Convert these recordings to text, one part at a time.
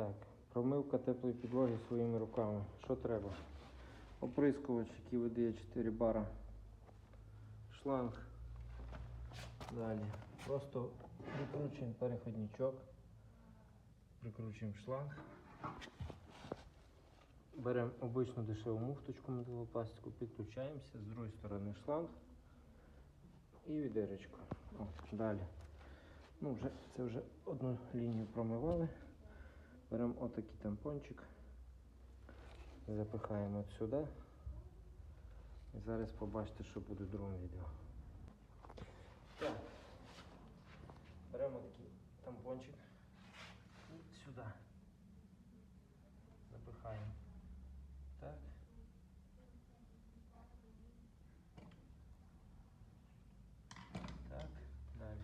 Так, промивка теплої підлоги своїми руками. Що треба? Оприскувач, який видає 4 бара. Шланг. Далі. Просто прикручуємо переходничок. Прикручуємо шланг. Беремо обичну дешеву муфточку металопластику, підключаємося, з другої сторони шланг і відеречко. О, далі. Ну, вже, це вже одну лінію промивали. Беремо отакий тампончик, запихаємо от сюди. І зараз побачите, що буде в другому відео. Так. Беремо такий тампончик і сюди. Запихаємо. Так. Так, далі.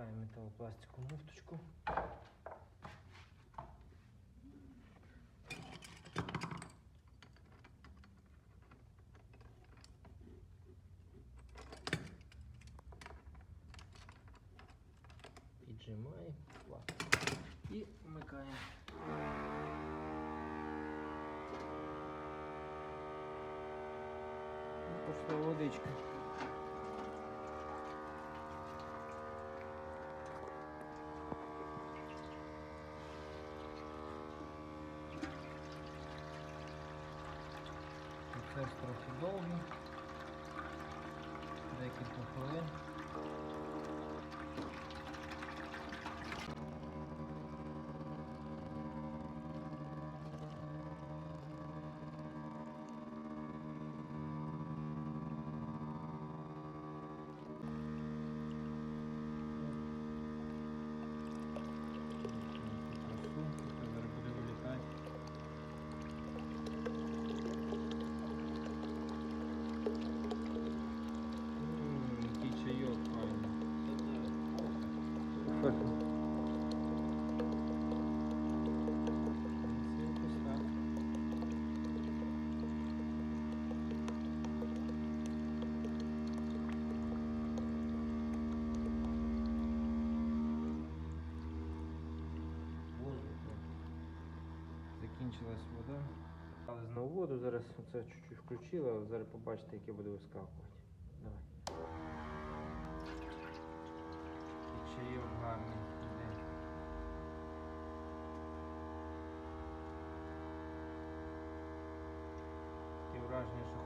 Втикаємо металопластикову муфточку. Піджимаємо і вмикаємо. І Пішла водичка. Процес трохи довгий. Декілька хвилин. закінчилась вода. Але знову воду, зараз це чуть-чуть включила, зараз побачите, яке буде вискакувати. Давай. І чайок гарний. Таке враження, що